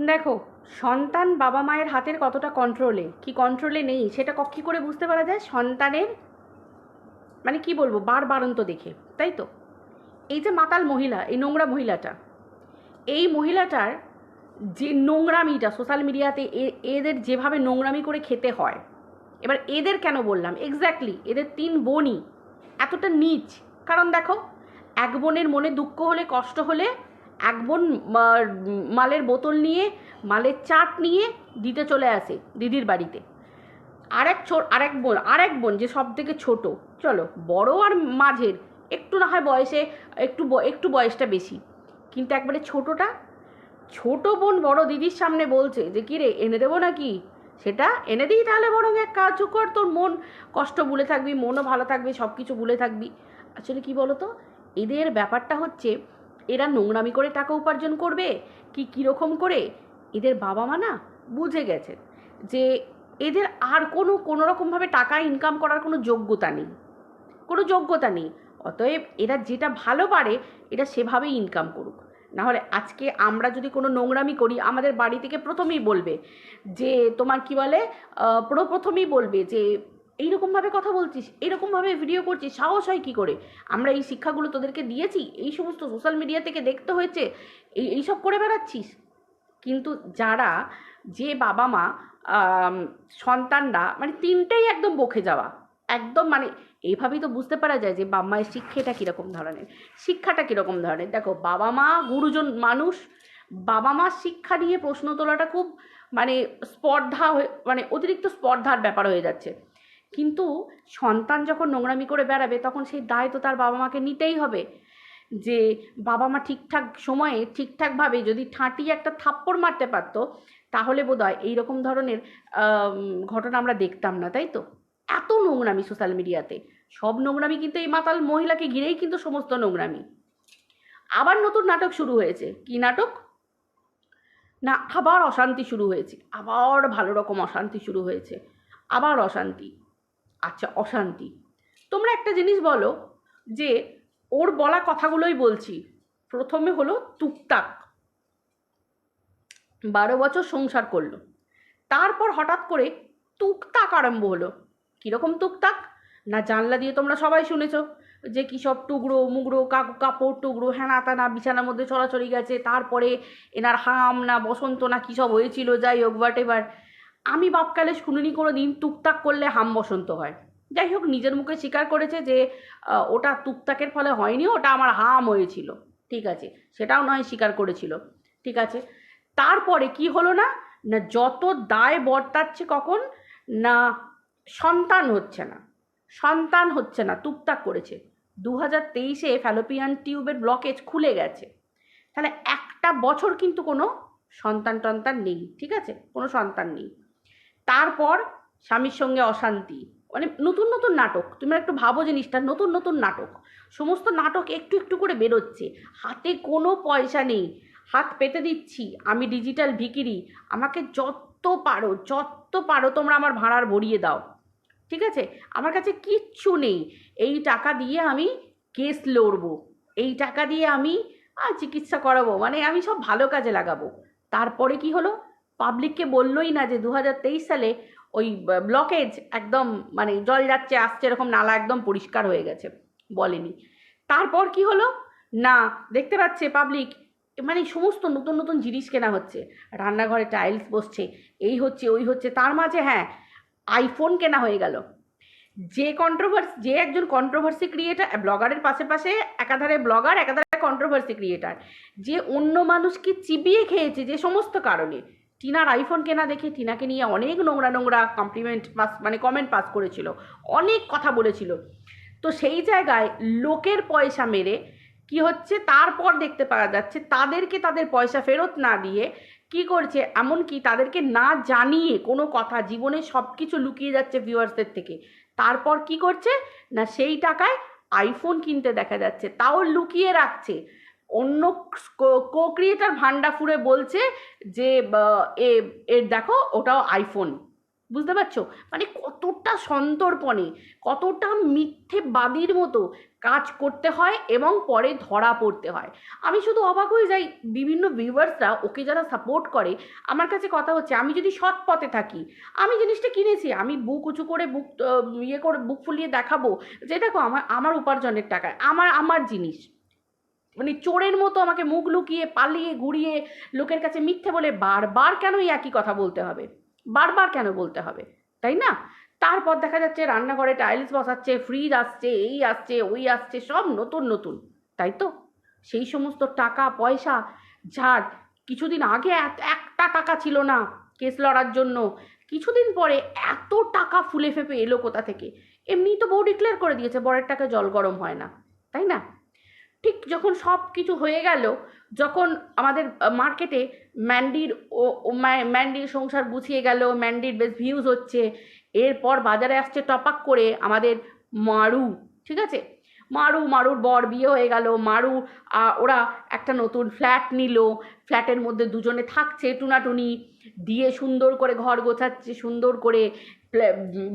দেখো, সন্তান বাবা মায়ের হাতের কতটা কন্ট্রোলে কি কন্ট্রোলে নেই? সেটা ক- করে বুঝতে পারা যায়? সন্তানের মানে কি বলব, বার বারন্ত দেখে, তাই তো? এই যে মাতাল মহিলা, এই নোংরা মহিলাটা, এই মহিলাটার যে নোংরামিটা সোশ্যাল মিডিয়াতে এদের যেভাবে নোংরামি করে খেতে হয়, এবার এদের কেন বললাম? এক্স্যাক্টলি এদের তিন বোনই এতটা নিচ। কারণ দেখো, এক বোনের মনে দুঃখ হলে, কষ্ট হলে এক বোন মালের বোতল নিয়ে, মালের চাট নিয়ে দিতে চলে আসে দিদির বাড়িতে। আরেক ছো, আরেক বোন আরেক বোন যে সব থেকে ছোট, চলো, বড় আর মাঝের, একটু না হয় বয়সে, একটু একটু বয়সটা বেশি। কিন্তু একবারে ছোটটা, ছোট বোন বড় দিদির সামনে বলছে যে, কী রে, এনে দেবো নাকি? সেটা এনে দিই তাহলে বরং এক কাজ কর, তোর মন কষ্ট ভুলে থাকবি, মনও ভালো থাকবে সব কিছু ভুলে থাকবি। আসলে কি বলো তো এদের ব্যাপারটা হচ্ছে এরা নোংরামি করে টাকা উপার্জন করবে? কি কীরকম করে? এদের বাবা মা না বুঝে গেছে যে এদের আর কোনো কোনো রকমভাবে টাকা ইনকাম করার কোনো যোগ্যতা নেই। কোনো যোগ্যতা নেই। অতএব এরা যেটা ভালো পারে, এটা সেভাবেই ইনকাম করুক। নাহলে আজকে আমরা যদি কোনো নোংরামি করি, আমাদের বাড়ি থেকে প্রথমেই বলবে যে, তোমার কি বলে? প্রথমেই বলবে যে এইরকমভাবে কথা বলছিস এইরকমভাবে ভিডিও করছিস, সাহস হয় কী করে? আমরা এই শিক্ষাগুলো তোদেরকে দিয়েছি, এই সমস্ত সোশ্যাল মিডিয়া থেকে দেখতে হয়েছে, এই, এইসব করে বেড়াচ্ছিস। কিন্তু যারা যে বাবা মা সন্তানরা মানে তিনটেই একদম বকে যাওয়া, একদম মানে এইভাবেই তো বুঝতে পারা যায় যে বাবা মায়ের শিক্ষাটা কীরকম ধরনের, শিক্ষাটা কীরকম ধরনের। দেখো, বাবা মা গুরুজন মানুষ, বাবা মা শিক্ষা নিয়ে প্রশ্ন তোলাটা খুব মানে স্পর্ধা হয়ে মানে অতিরিক্ত স্পর্ধার ব্যাপার হয়ে যাচ্ছে। কিন্তু সন্তান যখন নোংরামি করে বেড়াবে, তখন সেই দায় তো তার বাবা মাকে নিতেই হবে। যে বাবা মা ঠিকঠাক সময়ে ঠিকঠাকভাবে যদি ঠাঁটি একটা থাপ্পড় মারতে পারতো, তাহলে বোধ হয় এইরকম ধরনের ঘটনা আমরা দেখতাম না, তাই তো? এত নোংরামি সোশ্যাল মিডিয়াতে। সব নোংরামি কিন্তু এই মাতাল মহিলাকে ঘিরেই কিন্তু সমস্ত নোংরামি। আবার নতুন নাটক শুরু হয়েছে। কি নাটক? না, আবার অশান্তি শুরু হয়েছে। আবার ভালো রকম অশান্তি শুরু হয়েছে। আবার অশান্তি। আচ্ছা অশান্তি। তোমরা একটা জিনিস বলো যে, ওর বলা কথাগুলোই বলছি। প্রথমে হলো টুকটাক। বারো বছর সংসার করল। তারপর হঠাৎ করে টুকটাক আরম্ভ হলো। কীরকম টুকটাক? না, জানলা দিয়ে তোমরা সবাই শুনেছ যে, কী সব টুকরো মুগড়ো কাক- কাপড় টুকরো হ্যানা তানা বিছানার মধ্যে ছড়াছড়ি গেছে, তারপরে এনার হাম না, বসন্ত না, কী সব হয়েছিল, যাই হোক বাট এবার আমি বাপকালে শুনিনি কোনো দিন টুকটাক করলে হাম বসন্ত হয়। যাই হোক, নিজের মুখে স্বীকার করেছে যে ওটা টুকটাকের ফলে হয়নি, ওটা আমার হাম হয়েছিল। ঠিক আছে, সেটাও নয় স্বীকার করেছিল। ঠিক আছে, তারপরে কি হলো না? না, যত দায় বর্তাচ্ছে কখন? না, সন্তান হচ্ছে না। সন্তান হচ্ছে না, টুকটাক করেছে। দু হাজার তেইশে ফ্যালোপিয়ান টিউবের ব্লকেজ খুলে গেছে। তাহলে একটা বছর কিন্তু কোনো সন্তান টন্তান নেই। ঠিক আছে, কোনো সন্তান নেই। তারপর স্বামীর সঙ্গে অশান্তি। মানে নতুন নতুন নাটক। তুমি একটু ভাবো জিনিসটা নতুন নতুন নাটক। সমস্ত নাটক একটু একটু করে বেরোচ্ছে। হাতে কোনো পয়সা নেই। হাত পেতে দিচ্ছি। আমি ডিজিটাল ভিকিরি। আমাকে যত পারো যত পারো তোমরা আমার ভাড়ার ভরিয়ে দাও। ঠিক আছে? আমার কাছে কিচ্ছু নেই। এই টাকা দিয়ে আমি কেস লড়বো। এই টাকা দিয়ে আমি চিকিৎসা করাবো। মানে আমি সব ভালো কাজে লাগাবো। তারপরে কি হলো? পাবলিককে বললোই না যে দু হাজার তেইশ সালে ওই ব্লকেজ একদম মানে জল যাচ্ছে, আসছে এরকম নালা একদম পরিষ্কার হয়ে গেছে, বলেনি। তারপর কি হলো? না, দেখতে পাচ্ছে পাবলিক মানে সমস্ত নতুন নতুন জিনিস কেনা হচ্ছে। রান্নাঘরে টাইলস বসছে, এই হচ্ছে, ওই হচ্ছে, তার মাঝে হ্যাঁ আইফোন কেনা হয়ে গেল। যে কন্ট্রোভার্সি যে একজন কন্ট্রোভার্সি ক্রিয়েটার ব্লগারের পাশে পাশে একাধারে ব্লগার একাধারে কন্ট্রোভার্সি ক্রিয়েটার যে অন্য মানুষকে চিবিয়ে খেয়েছে যে সমস্ত কারণে? টিনার আইফোন কেনা দেখে টিনাকে নিয়ে অনেক নোংরা নোংরা কমপ্লিমেন্ট পাস মানে কমেন্ট পাস করেছিল, অনেক কথা বলেছিল। তো সেই জায়গায় লোকের পয়সা মেরে কি হচ্ছে, তারপর দেখতে পাওয়া যাচ্ছে তাদেরকে তাদের পয়সা ফেরত না দিয়ে কি করছে, এমনকি তাদেরকে না জানিয়ে কোনো কথা, জীবনে সব কিছু লুকিয়ে যাচ্ছে ভিউয়ার্সদের থেকে। তারপর কি করছে, না সেই টাকায় আইফোন কিনতে দেখা যাচ্ছে, তাও লুকিয়ে রাখছে। অন্য কো ক্রিয়েটার ভান্ডা ফুরে বলছে যে এ, এর দেখো ওটাও আইফোন বুঝতে পারছ? মানে কতটা সন্তর্পণে, কতটা মিথ্যে বাদীর মতো কাজ করতে হয় এবং পরে ধরা পড়তে হয়। আমি শুধু অবাক হয়ে যাই, বিভিন্ন ভিউয়ার্সরা ওকে যারা সাপোর্ট করে, আমার কাছে কথা হচ্ছে, আমি যদি সৎ পথে থাকি, আমি জিনিসটা কিনেছি, আমি বুক উঁচু করে বুক ইয়ে করে, বুক ফুলিয়ে দেখাবো যে, দেখো আমার আমার উপার্জনের টাকায়, আমার আমার জিনিস। মানে চোরের মতো আমাকে মুখ লুকিয়ে, পালিয়ে, ঘুরিয়ে লোকের কাছে মিথ্যে বলে বারবার কেন একই কথা বলতে হবে? বারবার কেন বলতে হবে? তাই না? তারপর দেখা যাচ্ছে রান্নাঘরে টাইলস বসাচ্ছে ফ্রিজ আসছে, এই আসছে, ওই আসছে, সব নতুন নতুন। তাই তো? সেই সমস্ত টাকা, পয়সা, যার কিছুদিন আগে একটা টাকা ছিল না কেস লড়ার জন্য, কিছুদিন পরে এত টাকা ফুলে ফেপে এলো কোথা থেকে? এমনি তো বউ ডিক্লেয়ার করে দিয়েছে বরের টাকা জল গরম হয় না। তাই না? ঠিক যখন সব কিছু হয়ে গেল, যখন আমাদের মার্কেটে ম্যান্ডির ও ম্যান্ডির সংসার গুছিয়ে গেল ম্যান্ডির বেশ ভিউজ হচ্ছে, এরপর বাজারে আসছে টপাক করে আমাদের মারু, ঠিক আছে? মারু, মারুর বর বিয়ে হয়ে গেল, মারু ওরা একটা নতুন ফ্ল্যাট নিল ফ্ল্যাটের মধ্যে দুজনে থাকছে, টুনাটুনি দিয়ে সুন্দর করে ঘর গোছাচ্ছে, সুন্দর করে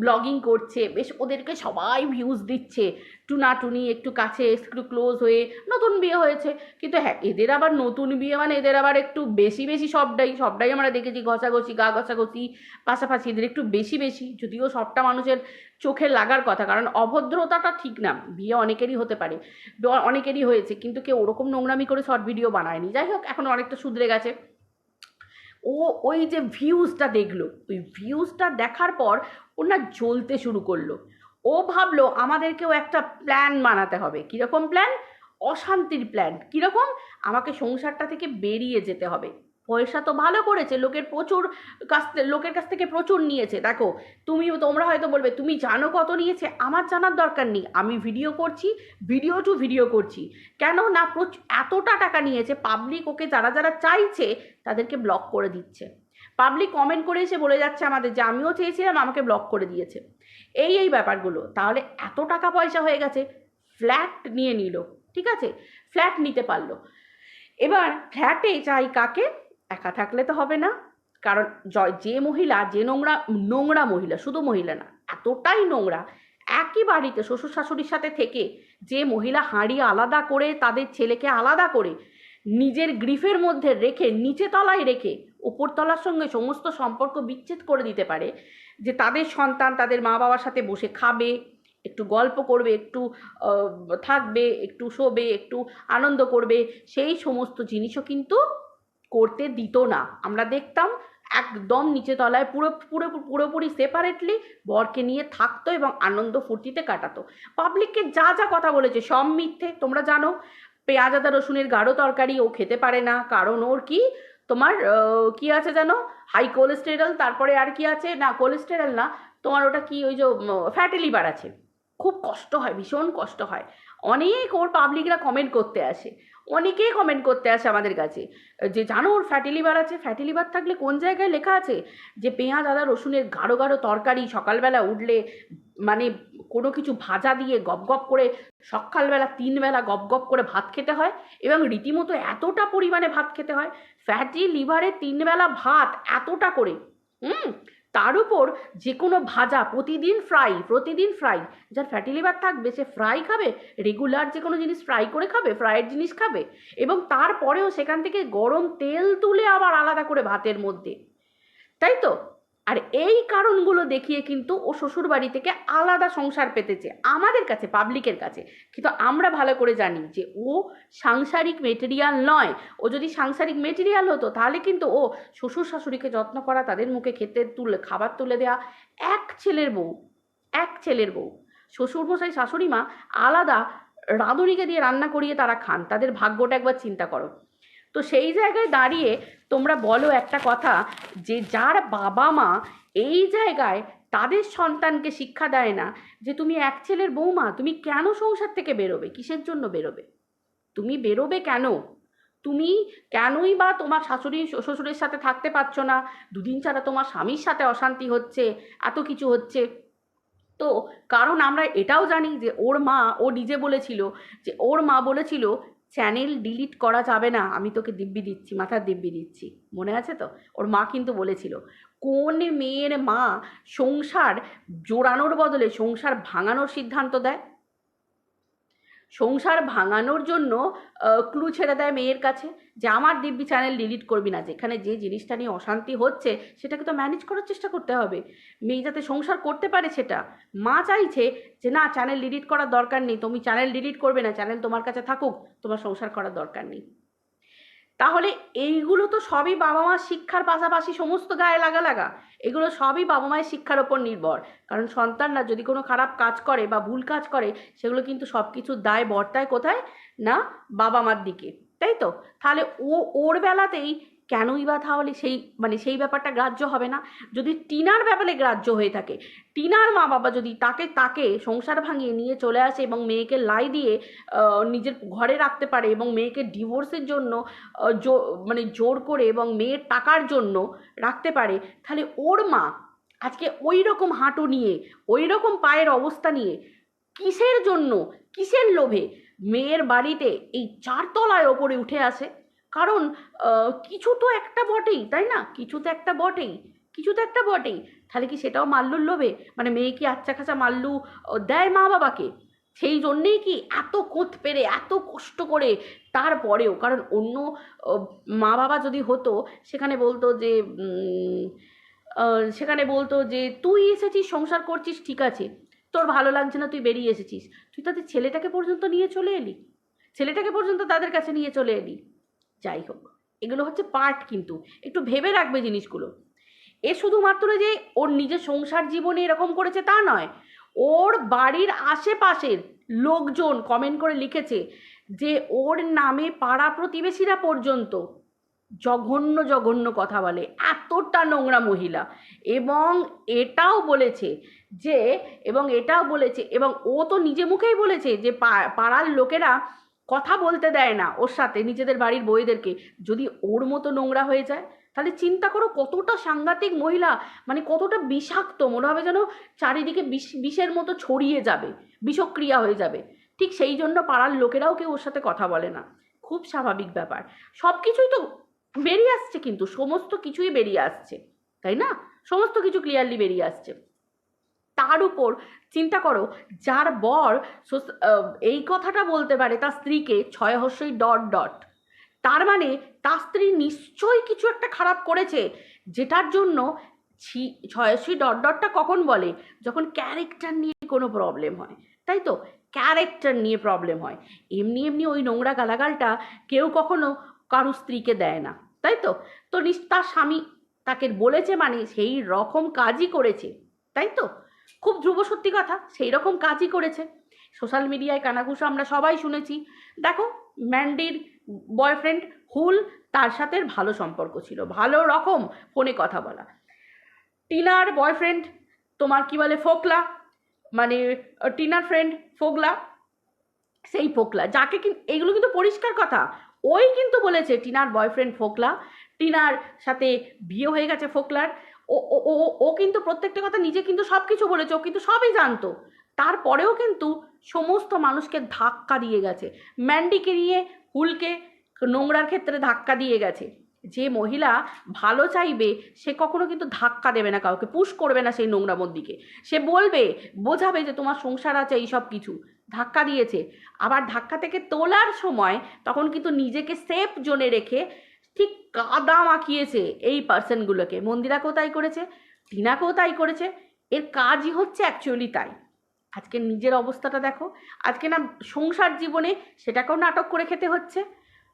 ব্লগিং করছে। বেশ ওদেরকে সবাই ভিউজ দিচ্ছে। টুনাটুনি একটু কাছে, একটু ক্লোজ হয়ে নতুন বিয়ে হয়েছে। কিন্তু হ্যাঁ এদের আবার নতুন বিয়ে মানে এদের আবার একটু বেশি বেশি সবটাই সবটাই আমরা দেখেছি ঘষাঘষি, গা ঘষাঘষি, পাশাপাশি এদের একটু বেশি বেশি। যদিও সবটা মানুষের চোখে লাগার কথা, কারণ অভদ্রতাটা ঠিক না। বিয়ে অনেকেরই হতে পারে। অনেকেরই হয়েছে, কিন্তু কেউ ওরকম নোংরামি করে শর্ট ভিডিও বানায়নি। যাই হোক, এখন অনেকটা শুধরে গেছে। ও, ওই যে ভিউজটা দেখল। ওই ভিউজটা দেখার পর ও না জ্বলতে শুরু করল। ও ভাবলো, আমাদেরকেও একটা প্ল্যান বানাতে হবে। কীরকম প্ল্যান অশান্তির প্ল্যান কীরকম? আমাকে সংসারটা থেকে বেরিয়ে যেতে হবে। পয়সা তো ভালো করেছে, লোকের প্রচুর কাছ লোকের কাছ থেকে প্রচুর নিয়েছে। দেখো, তুমি, তোমরা হয়তো বলবে, তুমি জানো কত নিয়েছে? আমার জানার দরকার নেই। আমি ভিডিও করছি ভিডিও টু ভিডিও করছি। কেন না এতটা টাকা নিয়েছে পাবলিক ওকে যারা যারা চাইছে, তাদেরকে ব্লক করে দিচ্ছে। পাবলিক কমেন্ট করে এসে বলে যাচ্ছে আমাদের যে, আমিও চেয়েছিলাম, আমাকে ব্লক করে দিয়েছে। এই এই ব্যাপারগুলো, তাহলে এত টাকা পয়সা হয়ে গেছে ফ্ল্যাট নিয়ে নিল, ঠিক আছে? ফ্ল্যাট নিতে পারল। এবার ফ্ল্যাটে চাই কাকে? একা থাকলে তো হবে না। কারণ যে মহিলা, যে নোংরা নোংরা মহিলা, শুধু মহিলা না, এতটাই নোংরা, একই বাড়িতে শ্বশুর শাশুড়ির সাথে থেকে যে মহিলা হাঁড়ি আলাদা করে তাদের ছেলেকে আলাদা করে নিজের গ্রিফের মধ্যে রেখে, নিচে তলায় রেখে, উপরতলার সঙ্গে সমস্ত সম্পর্ক বিচ্ছেদ করে দিতে পারে যে তাদের সন্তান তাদের মা বাবার সাথে বসে খাবে, একটু গল্প করবে, একটু থাকবে, একটু শোবে, একটু আনন্দ করবে, সেই সমস্ত জিনিসও কিন্তু করতে দিত না। আমরা দেখতাম একদম নিচে তলায় পুরো পুরো, পুরোপুরি সেপারেটলি বরকে নিয়ে থাকতো এবং আনন্দ ফুর্তিতে কাটাতো। পাবলিককে যা যা কথা বলেছে সব মিথ্যে। তোমরা জানো, পেঁয়াজ, আদা, রসুনের গাঢ় তরকারি ও খেতে পারে না। কারণ ওর কি? তোমার কি আছে জানো? হাই কোলেস্টেরল তারপরে আর কি আছে? না কোলেস্টেরল না, তোমার ওটা কি ওই যে ফ্যাটি লিভার আছে। খুব কষ্ট হয়, ভীষণ কষ্ট হয়। অনেক ওর পাবলিকরা কমেন্ট করতে আসে। অনেকেই কমেন্ট করতে আসে আমাদের কাছে। যে জানো ওর ফ্যাটি লিভার আছে? ফ্যাটি লিভার থাকলে কোন জায়গায় লেখা আছে? যে পেঁয়াজ, আদা, রসুনের গাঢ় গাঢ় তরকারি সকালবেলা উঠলে মানে কোনো কিছু ভাজা দিয়ে গপ গপ করে সকালবেলা তিনবেলা গপ গপ করে ভাত খেতে হয় এবং রীতিমতো এতটা পরিমাণে ভাত খেতে হয়। ফ্যাটি লিভারে তিনবেলা ভাত এতটা করে। হুম? তার উপর যে কোনো ভাজা, প্রতিদিন ফ্রাই প্রতিদিন ফ্রাই যার ফ্যাটি লিভার থাকবে, সে ফ্রাই খাবে রেগুলার যে কোনো জিনিস ফ্রাই করে খাবে ফ্রাইয়ের জিনিস খাবে, এবং তারপরেও সেখান থেকে গরম তেল তুলে আবার আলাদা করে ভাতের মধ্যে। তাই তো? আর এই কারণগুলো দেখিয়ে কিন্তু ও শ্বশুর বাড়ি থেকে আলাদা সংসার পেতেছে, আমাদের কাছে পাবলিকের কাছে। কিন্তু আমরা ভালো করে জানি যে ও সাংসারিক মেটেরিয়াল নয়। ও যদি সাংসারিক মেটেরিয়াল হতো, তাহলে কিন্তু ও শ্বশুর শাশুড়িকে যত্ন করা, তাদের মুখে খেতে তুলে, খাবার তুলে দেওয়া, এক ছেলের বউ, এক ছেলের বউ। শ্বশুরমশাই শাশুড়ি মা আলাদা রাঁধুনিকে দিয়ে রান্না করিয়ে তারা খান। তাদের ভাগ্যটা একবার চিন্তা করো। তো সেই জায়গায় দাঁড়িয়ে তোমরা বলো একটা কথা, যে যার বাবা মা এই জায়গায় তাদের সন্তানকে শিক্ষা দেয় না, যে তুমি এক ছেলের বৌমা, তুমি কেন সংসার থেকে বেরোবে? কিসের জন্য বেরোবে? তুমি বেরোবে কেন? তুমি কেনই বা তোমার শাশুড়ি, শ্বশুরের সাথে থাকতে পারছ না? দুদিন ছাড়া তোমার স্বামীর সাথে অশান্তি হচ্ছে, এত কিছু হচ্ছে। তো কারণ আমরা এটাও জানি যে ওর মা, ও নিজে বলেছিল যে ওর মা বলেছিল চ্যানেল ডিলিট করা যাবে না। আমি তোকে দিব্যি দিচ্ছি, মাথার দিব্যি দিচ্ছি। মনে আছে তো? ওর মা কিন্তু বলেছিল, কোন মেয়ের মা সংসার জোড়ানোর বদলে, সংসার ভাঙানোর সিদ্ধান্ত দেয়? সংসার ভাঙানোর জন্য ক্লু ছেড়ে দেয় মেয়ের কাছে যে আমার দিব্যি চ্যানেল ডিলিট করবি না। যেখানে যে জিনিসটা নিয়ে অশান্তি হচ্ছে, সেটাকে তো ম্যানেজ করার চেষ্টা করতে হবে। মেয়ে যাতে সংসার করতে পারে সেটা। মা চাইছে যে না চ্যানেল ডিলিট করার দরকার নেই। তুমি চ্যানেল ডিলিট করবে না চ্যানেল তোমার কাছে থাকুক, তোমার সংসার করার দরকার নেই। তাহলে এইগুলো তো সবই বাবা মার শিক্ষার পাশাপাশি সমস্ত গায়ে লাগা লাগা। এগুলো সবই বাবা মায়ের শিক্ষার ওপর নির্ভর। কারণ সন্তানরা যদি কোনো খারাপ কাজ করে বা ভুল কাজ করে, সেগুলো কিন্তু সব কিছুর দায় বর্তায় কোথায়? না বাবা মার দিকে। তাই তো? তাহলে ও, ওর বেলাতেই কেনই বা তাহলে সেই মানে সেই ব্যাপারটা গ্রাহ্য হবে না? যদি টিনার ব্যাপারে গ্রাহ্য হয়ে থাকে, টিনার মা বাবা যদি তাকে তাকে সংসার ভাঙিয়ে নিয়ে চলে আসে এবং মেয়েকে লাই দিয়ে নিজের ঘরে রাখতে পারে এবং মেয়েকে ডিভোর্সের জন্য মানে জোর করে এবং মেয়ের টাকার জন্য রাখতে পারে, তাহলে ওর মা আজকে ওই রকম হাঁটু নিয়ে ওই রকম পায়ের অবস্থা নিয়ে কিসের জন্য, কিসের লোভে মেয়ের বাড়িতে এই চারতলায় ওপরে উঠে আসে? কারণ কিছু তো একটা বটেই, তাই না? কিছু তো একটা বটেই, কিছু তো একটা বটেই। তাহলে কি সেটাও মাল্লুর লোভে? মানে মেয়ে কি আচ্ছা খাচা মাল্লু দেয় মা বাবাকে? সেই জন্যেই কি এত কোথ পেরে, এত কষ্ট করে তারপরেও, কারণ অন্য মা বাবা যদি হতো, সেখানে বলতো যে সেখানে বলতো যে, তুই এসেছিস, সংসার করছিস, ঠিক আছে। তোর ভালো লাগছে না, তুই বেরিয়ে এসেছিস। তুই তাদের ছেলেটাকে পর্যন্ত নিয়ে চলে এলি। ছেলেটাকে পর্যন্ত তাদের কাছে নিয়ে চলে এলি। যাই হোক এগুলো হচ্ছে পার্ট কিন্তু। একটু ভেবে রাখবে জিনিসগুলো। এ শুধুমাত্র যে ওর নিজের সংসার জীবনে এরকম করেছে তা নয়, ওর বাড়ির আশেপাশের লোকজন কমেন্ট করে লিখেছে যে ওর নামে পাড়া প্রতিবেশীরা পর্যন্ত জঘন্য জঘন্য কথা বলে, এতটা নোংরা মহিলা। এবং এটাও বলেছে যে, এবং এটাও বলেছে, এবং ও তো নিজে মুখেই বলেছে যে পাড়ার লোকেরা কথা বলতে দেয় না ওর সাথে, নিজেদের বাড়ির বইদেরকে যদি ওর মতো নোংরা হয়ে যায়, তাহলে চিন্তা করো কতটা সাংঘাতিক মহিলা মানে কতটা বিষাক্ত, মনে হবে যেন চারিদিকে বিষ, বিষের মতো ছড়িয়ে যাবে, বিষক্রিয়া হয়ে যাবে। ঠিক সেই জন্য পাড়ার লোকেরাও কেউ ওর সাথে কথা বলে না। খুব স্বাভাবিক ব্যাপার। সব কিছুই তো বেরিয়ে আসছে কিন্তু, সমস্ত কিছুই বেরিয়ে আসছে, তাই না? সমস্ত কিছু ক্লিয়ারলি বেরিয়ে আসছে। তার উপর চিন্তা করো, যার বর এই কথাটা বলতে পারে তার স্ত্রীকে, ছয় হস্যই ডট ডট। তার মানে তার স্ত্রী নিশ্চয়ই কিছু একটা খারাপ করেছে, যেটার জন্য ছি ছয়শ্রী ডট ডটটা কখন বলে? যখন ক্যারেক্টার নিয়ে কোনো প্রবলেম হয়। তাই তো? ক্যারেক্টার নিয়ে প্রবলেম হয়। এমনি এমনি ওই নোংরা গালাগালটা কেউ কখনো কারও স্ত্রীকে দেয় না। তাই তো? তো নিস তার স্বামী তাকে বলেছে মানে সেই রকম কাজই করেছে। তাই তো? খুব ধ্রুব সত্যি কথা সেই রকম কাজই করেছে। সোশ্যাল মিডিয়ায় কানাঘুষো আমরা সবাই শুনেছি। দেখো ম্যান্ডির বয়ফ্রেন্ড হুল তার সাথে ভালো সম্পর্ক ছিল, ভালো রকম ফোনে কথা বলা। টিনার বয়ফ্রেন্ড তোমার কি বলে, ফোকলা? মানে টিনার ফ্রেন্ড ফোকলা, সেই ফোকলা। যাকে কিন্তু এগুলো কিন্তু পরিষ্কার কথা। ওই কিন্তু বলেছে টিনার বয়ফ্রেন্ড ফোকলা টিনার সাথে বিয়ে হয়ে গেছে ফোকলার। ও ও ও কিন্তু প্রত্যেকটা কথা নিজে কিন্তু সব কিছু বলেছে, ও কিন্তু সবই জানতো। তারপরেও কিন্তু সমস্ত মানুষকে ধাক্কা দিয়ে গেছে। ম্যান্ডিকে নিয়ে হুলকে নোংরার ক্ষেত্রে ধাক্কা দিয়ে গেছে। যে মহিলা ভালো চাইবে, সে কখনো কিন্তু ধাক্কা দেবে না কাউকে, পুশ করবে না সেই নোংরামোর দিকে সে বলবে, বোঝাবে যে তোমার সংসার আছে, এই সব কিছু। ধাক্কা দিয়েছে। আবার ধাক্কা থেকে তোলার সময় তখন কিন্তু নিজেকে সেফ জোনে রেখে ঠিক কাদা মাখিয়েছে এই পার্সনগুলোকে মন্দিরাকেও তাই করেছে, টিনাকেও তাই করেছে। এর কাজই হচ্ছে অ্যাকচুয়ালি তাই। আজকে নিজের অবস্থাটা দেখো। আজকে না সংসার জীবনে সেটাকেও নাটক করে খেতে হচ্ছে।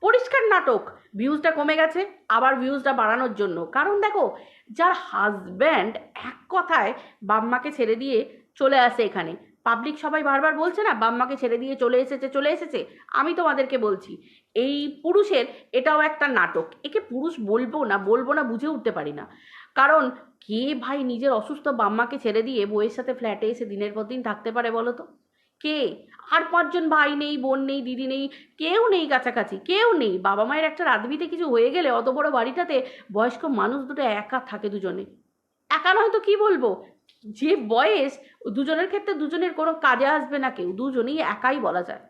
পরিষ্কার নাটক। ভিউজটা কমে গেছে, আবার ভিউজটা বাড়ানোর জন্য। কারণ দেখো, যার হাজব্যান্ড এক কথায় বাম্মাকে ছেড়ে দিয়ে চলে আসে এখানে। পাবলিক সবাই বারবার বলছে না, বাম্মাকে ছেড়ে দিয়ে চলে এসেছে চলে এসেছে, আমি তোমাদেরকে বলছি। এই পুরুষের এটাও একটা নাটক। একে পুরুষ বলব না বলব না, বুঝে উঠতে পারি না। কারণ কে ভাই নিজের অসুস্থ বাম্মাকে ছেড়ে দিয়ে বইয়ের সাথে ফ্ল্যাটে এসে দিনের পর দিন থাকতে পারে বলো তো? কে? আর পাঁচজন ভাই নেই, বোন নেই, দিদি নেই, কেউ নেই কাছাকাছি, কেউ নেই। বাবা মায়ের একটা রাতবিতে কিছু হয়ে গেলে অত বড় বাড়িটাতে বয়স্ক মানুষ দুটো একা থাকে দুজনে। একা নয় তো কী বলব? যে বয়স দুজনের ক্ষেত্রে দুজনের কোনো কাজে আসবে না কেউ, দুজনেই একাই বলা যায়।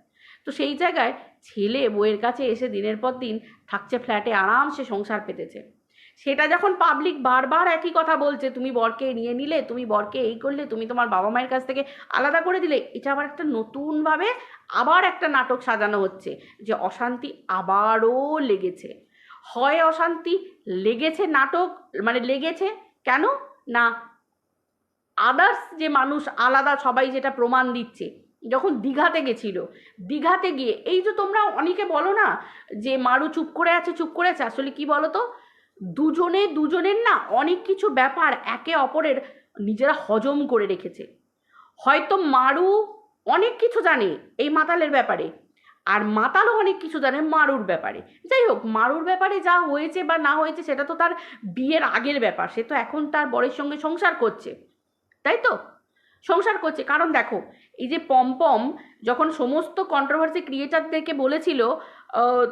তো সেই জায়গায় ছেলে বউয়ের কাছে এসে দিনের পর দিন থাকছে ফ্ল্যাটে, আরামসে সংসার পেতেছে। সেটা যখন পাবলিক বারবার একই কথা বলছে, তুমি বরকে নিয়ে নিলে, তুমি বরকে এই করলে, তুমি তোমার বাবা মায়ের কাছ থেকে আলাদা করে দিলে, এটা আবার একটা নতুনভাবে আবার একটা নাটক সাজানো হচ্ছে, যে অশান্তি আবারও লেগেছে। হয় অশান্তি, লেগেছে নাটক মানে লেগেছে কেন? না আদার্স যে মানুষ আলাদা সবাই যেটা প্রমাণ দিচ্ছে, যখন দীঘাতে গেছিল, দীঘাতে গিয়ে, এই যে তোমরা অনেকে বলো না যে মারু চুপ করে আছে, চুপ করে আছে, আসলে কি বলো তো দুজনে দুজনের না অনেক কিছু ব্যাপার একে অপরের নিজেরা হজম করে রেখেছে। হয়তো মারু অনেক কিছু জানে এই মাতালের ব্যাপারে, আর মাতালও অনেক কিছু জানে মারুর ব্যাপারে। যাই হোক, মারুর ব্যাপারে যা হয়েছে বা না হয়েছে, সেটা তো তার বিয়ের আগের ব্যাপার, সে তো এখন তার বরের সঙ্গে সংসার করছে। তাই তো? সংসার করছে। কারণ দেখো, এই যে পমপম যখন সমস্ত কন্ট্রোভার্সি ক্রিয়েটারদেরকে বলেছিল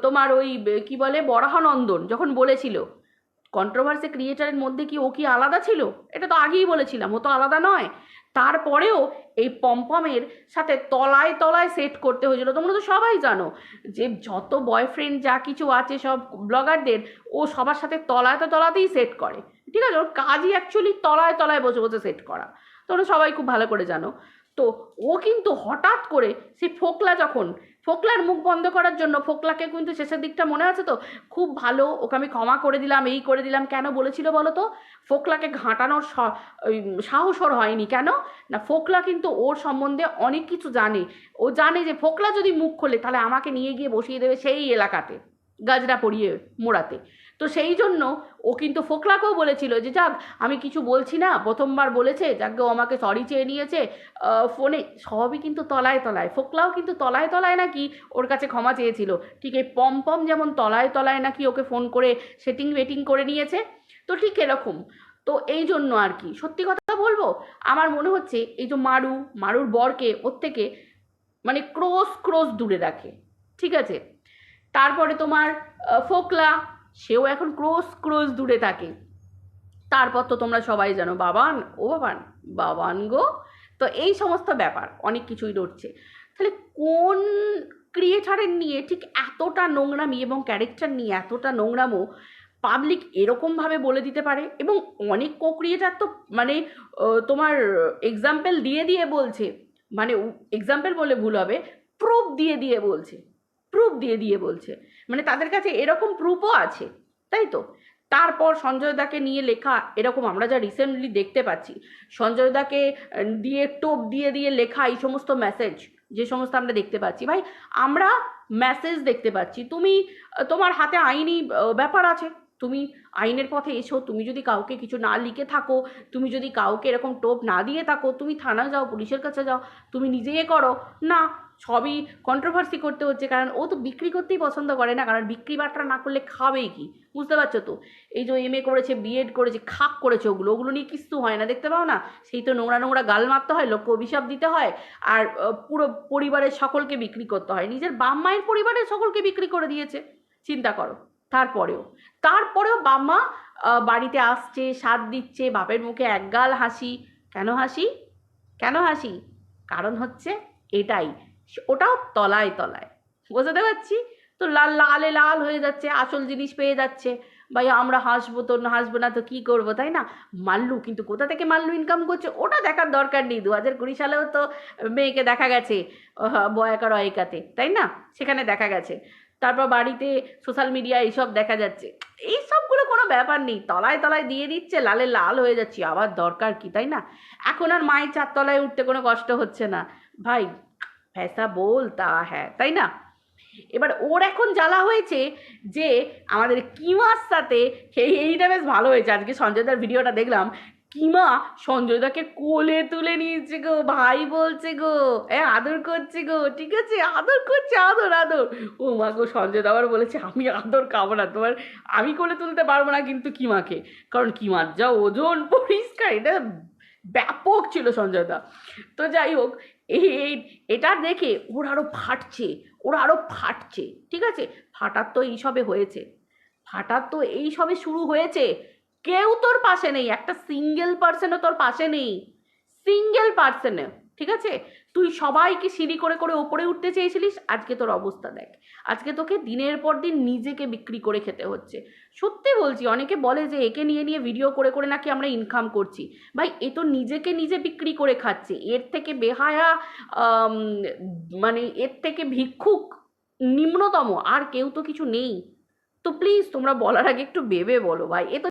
তোমার ওই, কি বলে, বরাহানন্দন যখন বলেছিল কন্ট্রোভার্সি ক্রিয়েটারের মধ্যে কি ও কি আলাদা ছিল? এটা তো আগেই বলেছিলাম, ও তো আলাদা নয়। তারপরেও এই পমপমের সাথে তলায় তলায় সেট করতে হয়েছিল। তোমরা তো সবাই জানো যে যত বয়ফ্রেন্ড যা কিছু আছে সব ব্লগারদের ও সবার সাথে তলায় তো তলাতেই সেট করে। ঠিক আছে? ওর কাজই অ্যাকচুয়ালি তলায় তলায় বসে বসে সেট করা। তোমরা সবাই খুব ভালো করে জানো। তো ও কিন্তু হঠাৎ করে সেই ফোকলা যখন, ফোকলার মুখ বন্ধ করার জন্য ফোকলাকে কিন্তু শেষের দিকটা মনে আছে তো? খুব ভালো, ওকে আমি ক্ষমা করে দিলাম, এই করে দিলাম, কেন বলেছিল বলো তো? ফোকলাকে ঘাঁটানোর সাহস ওর হয়নি। কেন? না, ফোকলা কিন্তু ওর সম্বন্ধে অনেক কিছু জানে। ও জানে যে ফোকলা যদি মুখ খোলে, তাহলে আমাকে নিয়ে গিয়ে বসিয়ে দেবে সেই এলাকাতে গাজরা পরিয়ে মোড়াতে। তো সেই জন্য ও কিন্তু ফোকলাকেও বলেছিল যে, যাক, আমি কিছু বলছি না। প্রথমবার বলেছে, যাকে ও আমাকে সরি চেয়ে নিয়েছে। ফোনে সবই কিন্তু তলায় তলায়। ফোকলাও কিন্তু তলায় তলায় নাকি ওর কাছে ক্ষমা চেয়েছিল। ঠিক এই পম পম যেমন তলায় তলায় নাকি ওকে ফোন করে সেটিং ওয়েটিং করে নিয়েছে, তো ঠিক এরকম। তো এই জন্য আর কি। সত্যি কথা বলব, আমার মনে হচ্ছে এই যে মারু, মারুর বরকে ওর থেকে মানে ক্রোস ক্রোস দূরে রাখে। ঠিক আছে? তারপরে তোমার ফোকলা সেও এখন ক্রোস ক্রোস দূরে থাকে। তারপর তো তোমরা সবাই জানো, বাবান, ও বাবান বাবান গো। তো এই সমস্ত ব্যাপার, অনেক কিছুই রটছে তাহলে কোন ক্রিয়েটারের নিয়ে ঠিক এতটা নোংরামি এবং ক্যারেক্টার নিয়ে এতটা নোংরামো পাবলিক এরকমভাবে বলে দিতে পারে? এবং অনেক কো ক্রিয়েটার তো মানে তোমার এক্সাম্পল দিয়ে দিয়ে বলছে। মানে এক্সাম্পল বলে ভুল হবে প্রুফ দিয়ে দিয়ে বলছে। প্রুফ দিয়ে দিয়ে বলছে। মানে তাদের কাছে এরকম প্রুফও আছে, তাই তো? তারপর সঞ্জয় দাকে নিয়ে লেখা এরকম আমরা যা রিসেন্টলি দেখতে পাচ্ছি, সঞ্জয় দাকে দিয়ে টোপ দিয়ে দিয়ে লেখা এই সমস্ত মেসেজ যে সমস্ত আমরা দেখতে পাচ্ছি। ভাই, আমরা মেসেজ দেখতে পাচ্ছি। তুমি তোমার হাতে আইনি ব্যাপার আছে। তুমি আইনের পথে এসো, তুমি যদি কাউকে কিছু না লিখে থাকো, তুমি যদি কাউকে এরকম টোপ না দিয়ে থাকো, তুমি থানা যাও, পুলিশের কাছে যাও, তুমি নিজে করো। না সবই কন্ট্রোভার্সি করতে হচ্ছে, কারণ ও তো বিক্রি করতেই পছন্দ করে না, কারণ বিক্রি বাট্টা না করলে খাবেই কি? বুঝতে পারছ তো? এই যে এম এ করেছে বিএড করেছে, খাক করেছে ওগুলো ওগুলো নিয়ে কিছু হয় না, দেখতে পাও না? সেই তো নোংরা নোংরা গাল মারতে হয়, লোককে অভিশাপ দিতে হয়, আর পুরো পরিবারের সকলকে বিক্রি করতে হয়, নিজের বাপ মায়ের পরিবারের সকলকে বিক্রি করে দিয়েছে, চিন্তা করো, তারপরেও তারপরেও বাম্মা বাড়িতে আসছে স্বাদ দিচ্ছে, বাপের মুখে একগাল হাসি, কেন হাসি? কেন হাসি? কারণ হচ্ছে এটাই ওটাও তলায় তলায়। বোঝাতে পারছি? তো লাল, লালে লাল হয়ে যাচ্ছে, আসল জিনিস পেয়ে যাচ্ছে। ভাই, আমরা হাসবো তো, না হাসবো না তো কী করব, তাই না? মাল্লু কিন্তু কোথা থেকে মাল্লু ইনকাম করছে, ওটা দেখার দরকার নেই। দু হাজার কুড়ি সালেও তো মেয়েকে দেখা গেছে বয়াকার অয়িকাতে, তাই না? সেখানে দেখা গেছে। তারপর বাড়িতে সোশ্যাল মিডিয়া এইসব দেখা যাচ্ছে। এই সবগুলো কোনো ব্যাপার নেই। তলায় তলায় দিয়ে দিচ্ছে, লালে লাল হয়ে যাচ্ছি। আবার দরকার কি, তাই না? এখন আর মায়ের চারতলায় উঠতে কোনো কষ্ট হচ্ছে না। ভাই ভ্যাসা বল তা হ্যাঁ তাই না? এবার ওর এখন জ্বালা হয়েছে যে আমাদের কিমার সাথে, এই, এইটা বেশ ভালো হয়েছে। আজকে সঞ্জয়দার ভিডিওটা দেখলাম। কিমা সঞ্জয়দাকে কোলে তুলে নিয়েছে গো, ভাই বলছে গো, এ, আদর করছে গো, ঠিক আছে? আদর করছে, আদর আদর। ও মা গো, সঞ্জয় আবার বলেছে, আমি আদর খাব না, তোমার আমি কোলে তুলতে পারব না কিন্তু কিমাকে। কারণ কিমার যা ওজন পরিষ্কার, এটা ব্যাপক ছিল সঞ্জয়দা তো যাই হোক এই এটা দেখে ওর আরও ফাটছে, ওর আরও ফাটছে, ঠিক আছে? ফাটার তো এইসবে হয়েছে। ফাটার তো এইসবে শুরু হয়েছে। কেউ তোর পাশে নেই, একটা সিঙ্গেল পার্সেনও তোর পাশে নেই। সিঙ্গেল পার্সনে ঠিক আছে? তুই সবাইকে সিঁড়ি করে করে ওপরে উঠতে চেয়েছিলিস? আজকে তোর অবস্থা দেখ। আজকে তোকে দিনের পর দিন নিজেকে বিক্রি করে খেতে হচ্ছে। সত্যি বলছি, অনেকে বলে যে একে নিয়ে নিয়ে ভিডিও করে করে নাকি আমরা ইনকাম করছি। ভাই, এ তো নিজেকে নিজে বিক্রি করে খাচ্ছে। এর থেকে বেহায়া মানে এর থেকে ভিক্ষুক নিম্নতম, আর কেউ তো কিছু নেই। তো প্লিজ তোমরা বলার আগে একটু ভেবে বলো ভাই। এ তো